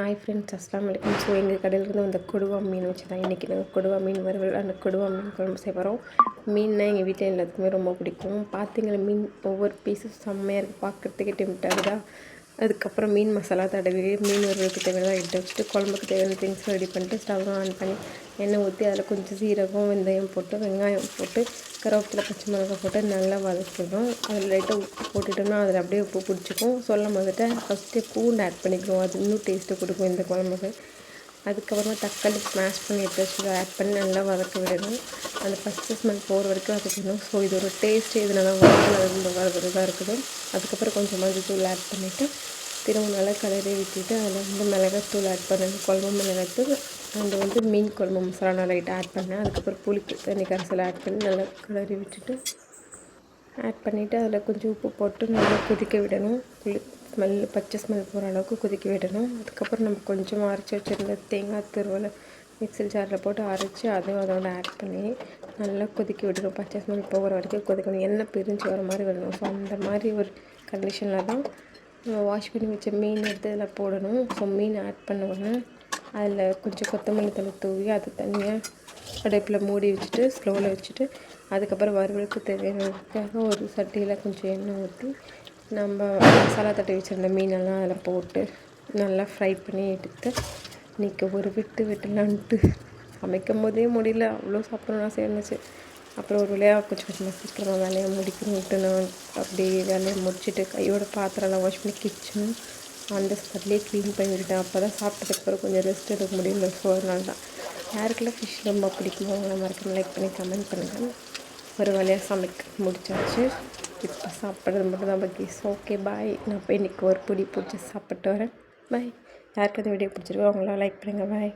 Hi friends அஸ்லாம் வலைக்கம் so எங்கள் கடையிலேருந்து அந்த கொடுவா மீன் வச்சு தான் இன்றைக்கி நாங்கள் கொடுவா மீன் வறுவல் அந்த கொடுவா மீன் குழம்பு செய்ய போகிறோம் மீன்னா எங்கள் வீட்டில் எல்லாத்துக்குமே ரொம்ப பிடிக்கும். பார்த்தீங்களா மீன் ஒவ்வொரு பீஸும் செம்மையாக இருக்குது பார்க்குறதுக்கே டெம்ட் ஆகுதா அதுக்கப்புறம் மீன் மசாலா தடவி மீன் வறுவலுக்கு தேவையான எடுத்து வச்சுட்டு குழம்புக்கு தேவையான திங்ஸ் ரெடி பண்ணிட்டு ஸ்டவ் ஆன் பண்ணி எண்ணெய் ஊற்றி அதில் கொஞ்சம் சீரகம் வெந்தயம் போட்டு வெங்காயம் போட்டு கருவேப்பிலை பச்சை மிளகாய் போட்டு நல்லா வதக்கிடணும். அதில் லைட்டாக உப்பு போட்டுட்டோம்னா அதில் அப்படியே உப்பு பிடிச்சிக்கும். சொல்ல வந்துட்டு ஃபஸ்ட்டு பூண்டு ஆட் பண்ணிக்கிறோம் அது இன்னும் டேஸ்ட்டு கொடுக்கும் இந்த குழம்புக்கு. அதுக்கப்புறமா தக்காளி ஸ்மாஷ் பண்ணி எடுத்து வச்சு ஆட் பண்ணி நல்லா வதக்க விடணும். அந்த ஃபஸ்ட்டு ஸ்மெல் போகிற வரைக்கும் வதக்கணும் ஸோ இது ஒரு டேஸ்ட்டு இது நல்லா வதக்கினது வதக்கிறதா இருக்குது அதுக்கப்புறம் கொஞ்சம் மஞ்சள் தூள் ஆட் பண்ணிவிட்டு திரும்ப நல்லா கலரி விட்டுட்டு அதில் வந்து மிளகாத்தூள் ஆட் பண்ணணும். குழம்பு மிளகாத்தூள் அந்த வந்து மீன் குழம்பு மசாலா நல்லா லைட்டாக ஆட் பண்ணேன். அதுக்கப்புறம் புளிப்பு தண்ணி கரைசல் ஆட் பண்ணி நல்லா கலரி விட்டுட்டு ஆட் பண்ணிவிட்டு அதில் கொஞ்சம் உப்பு போட்டு நல்லா கொதிக்க விடணும். புளி ஸ்மெல் பச்சை ஸ்மெல் போகிற அளவுக்கு கொதிக்க விடணும். அதுக்கப்புறம் நம்ம கொஞ்சமாக அரைச்சி வச்சுருந்த தேங்காய் துருவலை மிக்சர் ஜாரில் போட்டு அரைச்சி அதையும் அதோட ஆட் பண்ணி நல்லா கொதிக்க விடணும். பச்சை ஸ்மெல் போகிற வரைக்கும் கொதிக்கணும். எண்ணெய் பிரிஞ்சு வர மாதிரி வரணும் ஸோ அந்த மாதிரி ஒரு கண்டிஷனில் தான் வாஷ் பண்ணி வச்ச மீன் எடுத்து இதில் போடணும். ஸோ மீன் ஆட் பண்ண உடனே அதில் கொஞ்சம் கொத்தமல்லி தலை தூவி அது தனியாக அடுப்பில் மூடி வச்சுட்டு ஸ்லோவில் வச்சுட்டு அதுக்கப்புறம் வறுவலுக்கு தேவையானதுக்காக ஒரு சட்டியில் கொஞ்சம் எண்ணெய் ஊற்றி நம்ம மசாலா தட்டி வச்சுருந்த மீனெல்லாம் அதில் போட்டு நல்லா ஃப்ரை பண்ணி எடுத்து இன்றைக்கி ஒரு விட்டு விட்டுலான்ட்டு சமைக்கும் போதே முடியல. அவ்வளோ சாப்பிடணும்னு ஆசையாக இருந்துச்சு. அப்புறம் ஒரு வழியாக கொஞ்சம் கொஞ்சமாக சீக்கிரமாக வேலையை முடிக்கணுன்ட்டு நான் அப்படியே வேலையை முடிச்சுட்டு கையோட பாத்திரம்லாம் வாஷ் பண்ணி கிச்சன் அந்த ஸ்பாட்லேயே க்ளீன் பண்ணிவிட்டேன் அப்போ தான் சாப்பிட்டதுக்கப்புறம் கொஞ்சம் ரெஸ்ட் எடுக்க முடியும் ஸோ அதனால தான். யாருக்கெல்லாம் ஃபிஷ் ரொம்ப பிடிக்குமோ அவங்கள மறக்காம லைக் பண்ணி கமெண்ட் பண்ணுங்கள் ஒரு வழியாக சமைக்க முடிச்சாச்சு. இப்போ சாப்பிட்றது மட்டும் தான் பாக்கி ஓகே பாய் நான் போய் இன்றைக்கி ஒரு பிடி பிடிச்சி சாப்பிட்டு வரேன். பாய் யாருக்கு அந்த வீடியோ பிடிச்சிருக்கோ அவங்களாம் லைக் பண்ணுங்கள் பாய்